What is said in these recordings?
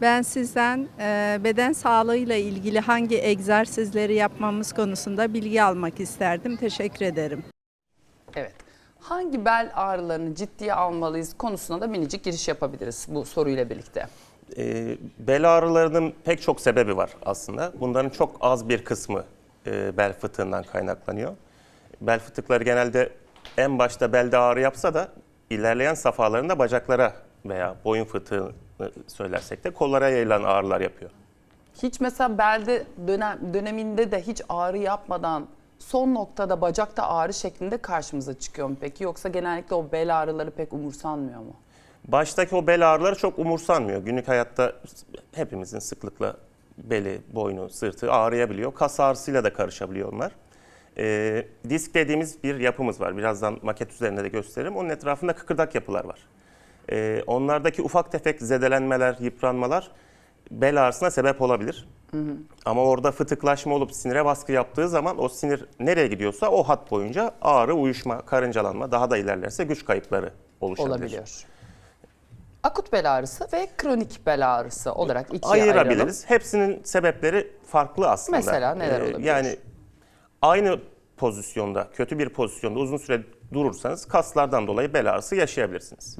Ben sizden e, beden sağlığıyla ilgili hangi egzersizleri yapmamız konusunda bilgi almak isterdim. Teşekkür ederim. Evet. Hangi bel ağrılarını ciddiye almalıyız konusuna da minicik giriş yapabiliriz bu soruyla birlikte. E, bel ağrılarının pek çok sebebi var aslında. Bunların çok az bir kısmı e, bel fıtığından kaynaklanıyor. Bel fıtıkları genelde en başta belde ağrı yapsa da ilerleyen safhalarında bacaklara veya boyun fıtığı söylersek de kollara yayılan ağrılar yapıyor. Hiç mesela belde dönem, döneminde de hiç ağrı yapmadan son noktada bacakta ağrı şeklinde karşımıza çıkıyor mu peki? Yoksa genellikle o bel ağrıları pek umursanmıyor mu? Baştaki o bel ağrıları çok umursanmıyor. Günlük hayatta hepimizin sıklıkla beli, boynu, sırtı ağrıyabiliyor. Kas ağrısıyla da karışabiliyor onlar. Ee, disk dediğimiz bir yapımız var. Birazdan maket üzerinde de gösteririm. Onun etrafında kıkırdak yapılar var. Ee, onlardaki ufak tefek zedelenmeler, yıpranmalar bel ağrısına sebep olabilir. Ama orada fıtıklaşma olup sinire baskı yaptığı zaman o sinir nereye gidiyorsa o hat boyunca ağrı, uyuşma, karıncalanma daha da ilerlerse güç kayıpları oluşabilir. Olabiliyor. Akut bel ağrısı ve kronik bel ağrısı olarak ikiye ayırabiliriz. ayıralım. Hepsinin sebepleri farklı aslında. Mesela neler Ee, olabilir? Yani aynı pozisyonda, kötü bir pozisyonda uzun süre durursanız kaslardan dolayı bel ağrısı yaşayabilirsiniz.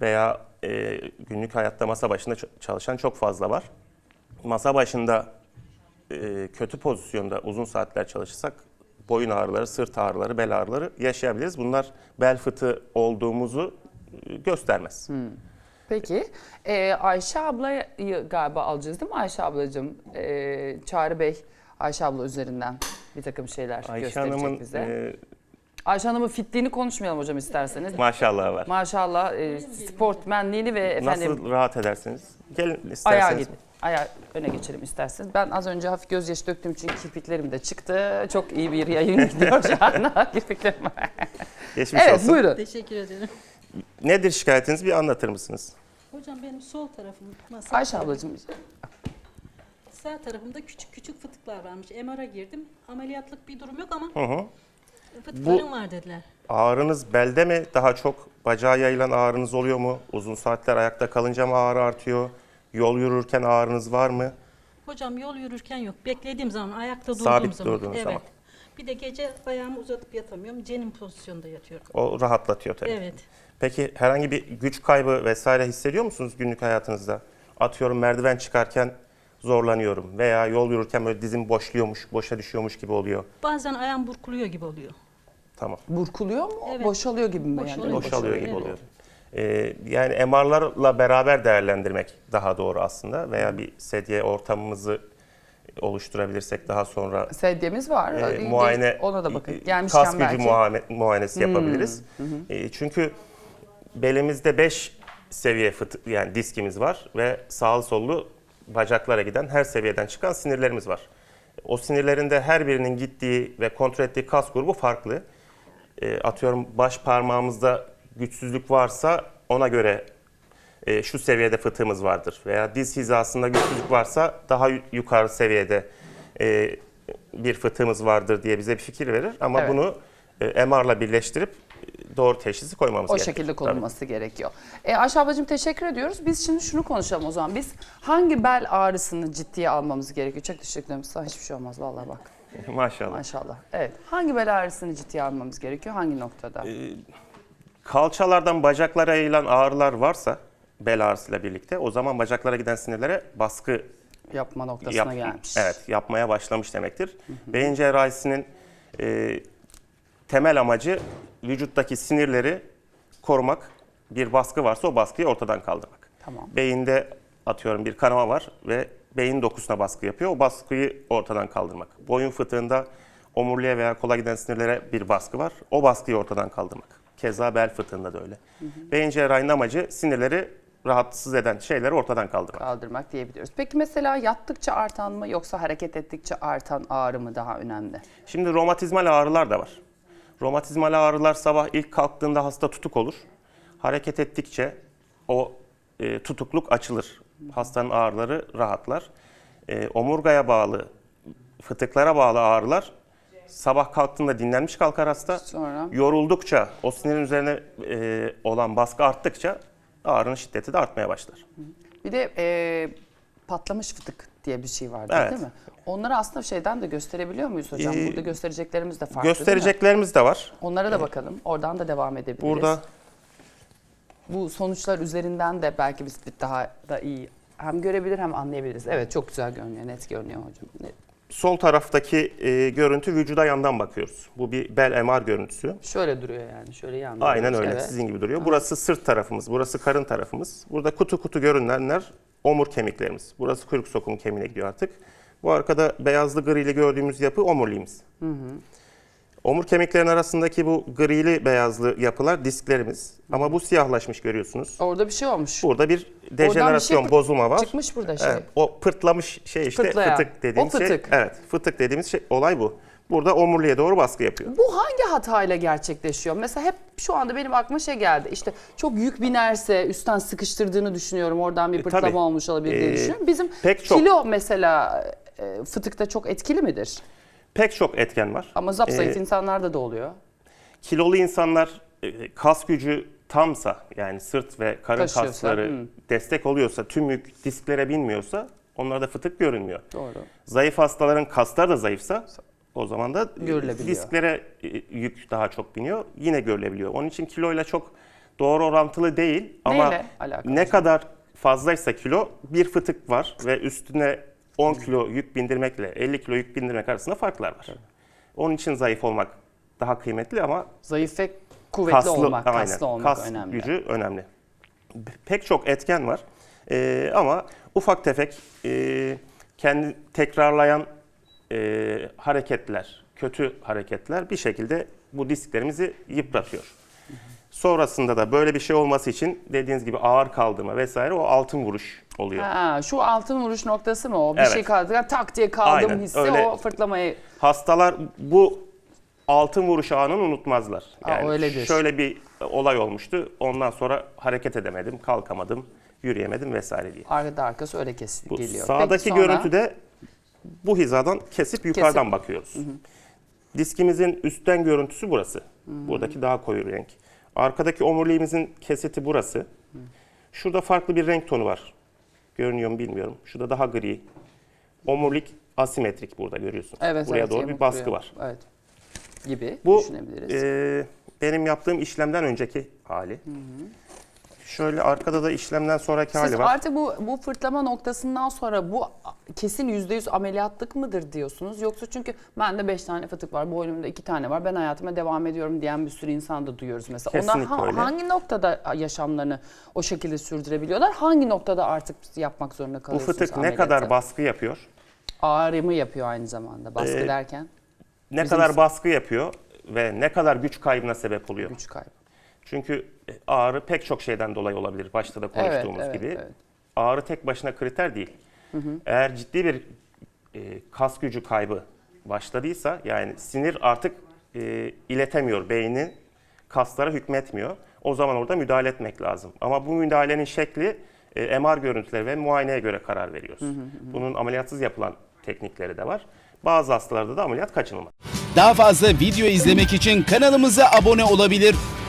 Veya e, günlük hayatta masa başında çalışan çok fazla var. Masa başında e, kötü pozisyonda uzun saatler çalışırsak boyun ağrıları, sırt ağrıları, bel ağrıları yaşayabiliriz. Bunlar bel fıtığı olduğumuzu e, göstermez. Peki e, Ayşe ablayı galiba alacağız değil mi Ayşe ablacığım? E, Çağrı Bey Ayşe abla üzerinden bir takım şeyler Ayşe gösterecek Hanım'ın bize. e, Ayşe Hanım'ın fitliğini konuşmayalım hocam isterseniz. maşallahı var. Maşallah e, sportmenliğini ve efendim Nasıl rahat edersiniz? Gelin ayağa isterseniz. gidin. Ayağa öne geçelim isterseniz. Ben az önce hafif gözyaşı döktüğüm için kirpiklerim de çıktı. Çok iyi bir yayın gidiyor şu anda kirpiklerim. Geçmiş evet olsun. buyurun. Teşekkür ederim. Nedir şikayetiniz bir anlatır mısınız? Hocam benim sol tarafım, masa Ayşe ablacığım sağ tarafımda küçük küçük fıtıklar varmış. MR'a girdim. Ameliyatlık bir durum yok ama Hı hı. Fıtıkların var dediler. Ağrınız belde mi? Daha çok bacağa yayılan ağrınız oluyor mu? Uzun saatler ayakta kalınca mı ağrı artıyor? Yol yürürken ağrınız var mı? Hocam yol yürürken yok. Beklediğim zaman, ayakta durduğum Sabit zaman. durduğunuz evet. zaman. Bir de gece ayağımı uzatıp yatamıyorum. Cenin pozisyonda yatıyorum. O rahatlatıyor tabii. Evet. Peki herhangi bir güç kaybı vesaire hissediyor musunuz günlük hayatınızda? Atıyorum merdiven çıkarken zorlanıyorum veya yol yürürken böyle dizim boşluyormuş, boşa düşüyormuş gibi oluyor. Bazen ayağım burkuluyor gibi oluyor. Tamam. burkuluyor mu? Evet. Boşalıyor gibi mi? Boşalıyor. Yani? Boşalıyor gibi evet. oluyor. Ee, yani MR'larla beraber değerlendirmek daha doğru aslında veya bir sedye ortamımızı oluşturabilirsek daha sonra Sedyemiz var. e, muayene Ona da bakın. Gelmişken kas gücü muayene, muayenesi yapabiliriz. E, çünkü belimizde 5 seviye fıtı, yani diskimiz var ve sağlı sollu bacaklara giden her seviyeden çıkan sinirlerimiz var. O sinirlerin de her birinin gittiği ve kontrol ettiği kas grubu farklı. E, atıyorum baş parmağımızda güçsüzlük varsa ona göre e, şu seviyede fıtığımız vardır. Veya diz hizasında güçsüzlük varsa daha yu- yukarı seviyede e, bir fıtığımız vardır diye bize bir fikir verir. Ama Evet. bunu e, MR'la birleştirip e, doğru teşhisi koymamız O gerekir. şekilde Tabii. konulması gerekiyor. E, Ayşe ablacığım teşekkür ediyoruz. Biz şimdi şunu konuşalım o zaman. Biz hangi bel ağrısını ciddiye almamız gerekiyor? Çok teşekkür ederim. Sana hiçbir şey olmaz vallahi bak. Maşallah. Maşallah. Evet. Hangi bel ağrısını ciddiye almamız gerekiyor? Hangi noktada? E, Kalçalardan bacaklara yayılan ağrılar varsa bel ağrısıyla birlikte o zaman bacaklara giden sinirlere baskı Yapma noktasına yap- gelmiş. Evet, yapmaya başlamış demektir. Beyin cerrahisinin e, temel amacı vücuttaki sinirleri korumak. Bir baskı varsa o baskıyı ortadan kaldırmak. Tamam. Beyinde atıyorum bir kanama var ve beyin dokusuna baskı yapıyor. O baskıyı ortadan kaldırmak. Boyun fıtığında omuriliğe veya kola giden sinirlere bir baskı var. O baskıyı ortadan kaldırmak. Keza bel fıtığında da öyle. Beyin cerrahinin amacı sinirleri rahatsız eden şeyleri ortadan kaldırmak. Kaldırmak diyebiliyoruz. Peki mesela yattıkça artan mı yoksa hareket ettikçe artan ağrı mı daha önemli? Şimdi romatizmal ağrılar da var. Romatizmal ağrılar sabah ilk kalktığında hasta tutuk olur. Hareket ettikçe o e, tutukluk açılır. Hastanın ağrıları rahatlar. E, omurgaya bağlı, fıtıklara bağlı ağrılar sabah kalktığında dinlenmiş kalkar hasta. Sonra Yoruldukça, o sinirin üzerine e, olan baskı arttıkça ağrının şiddeti de artmaya başlar. bir de e, patlamış fıtık diye bir şey vardı Evet. değil mi? Onları aslında şeyden de gösterebiliyor muyuz hocam? Ee, Burada göstereceklerimiz de farklı? Göstereceklerimiz de var. Onlara da bakalım. Oradan da devam edebiliriz. Burada bu sonuçlar üzerinden de belki biz daha da iyi hem görebilir hem anlayabiliriz. Evet çok güzel görünüyor, net görünüyor hocam. Net. sol taraftaki e, görüntü vücuda yandan bakıyoruz. Bu bir bel MR görüntüsü. Şöyle duruyor yani, şöyle yandan. Aynen öyle. Evet. Sizin gibi duruyor. Burası sırt tarafımız, burası karın tarafımız. Burada kutu kutu görünenler omur kemiklerimiz. Burası kuyruk sokumu kemiğine gidiyor artık. Bu arkada beyazlı grili gördüğümüz yapı omurliğimiz. Omur kemiklerin arasındaki bu grili beyazlı yapılar disklerimiz. Ama bu siyahlaşmış görüyorsunuz. Orada bir şey olmuş. Burada bir dejenerasyon, pırt- bozulma var. Çıkmış burada şey. Evet, o pırtlamış şey işte Pırtlayan. fıtık dediğimiz O fıtık. şey. Evet, fıtık dediğimiz şey olay bu. Burada omurliğe doğru baskı yapıyor. Bu hangi hatayla gerçekleşiyor? Mesela hep şu anda benim aklıma şey geldi. İşte çok yük binerse üstten sıkıştırdığını düşünüyorum. Oradan bir E, pırtlama tabii. olmuş olabilir diye E, düşünüyorum. Bizim pek çok- kilo mesela e, fıtıkta çok etkili midir? Pek çok etken var. Ama zapsayıf Ee, insanlarda da oluyor. kilolu insanlar e, kas gücü tamsa yani sırt ve karın Taşıyorsa, kasları hı. destek oluyorsa tüm yük disklere binmiyorsa onlarda fıtık görünmüyor. Doğru. Zayıf hastaların kasları da zayıfsa o zaman da e, disklere e, yük daha çok biniyor. Yine görülebiliyor. Onun için kiloyla çok doğru orantılı değil ama Neyle alakalı? ne kadar fazlaysa kilo bir fıtık var ve üstüne 10 kilo yük bindirmekle 50 kilo yük bindirmek arasında farklar var. Onun için zayıf olmak daha kıymetli ama Zayıf ve kuvvetli kaslı, olmak, aynen, kaslı olmak kas önemli. gücü önemli. Pek çok etken var Ee, ama ufak tefek e, kendi tekrarlayan e, hareketler, kötü hareketler bir şekilde bu disklerimizi yıpratıyor. Sonrasında da böyle bir şey olması için dediğiniz gibi ağır kaldırma vesaire o altın vuruş oluyor. Ha, şu altın vuruş noktası mı o? Bir Evet. şey kaldı. Tak diye kaldım Aynen, hissi öyle. o fırtlamayı. Hastalar bu altın vuruş anını unutmazlar. Aa, Yani öyledir. şöyle bir olay olmuştu. Ondan sonra hareket edemedim, kalkamadım, yürüyemedim vesaire diye. Arkada arkası öyle kes Bu geliyor. sağdaki Peki sonra- görüntüde bu hizadan kesip yukarıdan bakıyoruz. Diskimizin üstten görüntüsü burası. Buradaki daha koyu renk. Arkadaki omuriliğimizin kesiti burası. Şurada farklı bir renk tonu var. Görünüyor mu bilmiyorum. Şurada daha gri. Omurilik asimetrik burada görüyorsunuz. Evet, Buraya evet, doğru bir baskı var. Evet. Gibi Bu düşünebiliriz. e, benim yaptığım işlemden önceki hali. Şöyle arkada da işlemden sonraki Siz hali var. artık bu bu fırtlama noktasından sonra bu kesin %100 ameliyatlık mıdır diyorsunuz? Yoksa çünkü bende 5 tane fıtık var, boynumda 2 tane var, ben hayatıma devam ediyorum diyen bir sürü insan da duyuyoruz mesela. Onlar Kesinlikle öyle. hangi noktada yaşamlarını o şekilde sürdürebiliyorlar? Hangi noktada artık yapmak zorunda Bu kalıyorsunuz fıtık ne ameliyatı? kadar baskı yapıyor? Ağrı mı yapıyor aynı zamanda baskı Ee, derken? Ne Bizim- kadar baskı yapıyor ve ne kadar güç kaybına sebep oluyor? Güç kaybı. Çünkü ağrı pek çok şeyden dolayı olabilir. Başta da konuştuğumuz evet, gibi. evet. Ağrı tek başına kriter değil. Eğer ciddi bir e, kas gücü kaybı başladıysa yani sinir artık e, iletemiyor beynin kaslara hükmetmiyor. O zaman orada müdahale etmek lazım. Ama bu müdahalenin şekli e, MR görüntüleri ve muayeneye göre karar veriyoruz. Bunun ameliyatsız yapılan teknikleri de var. Bazı hastalarda da ameliyat kaçınılmaz. Daha fazla video izlemek için kanalımıza abone olabilir.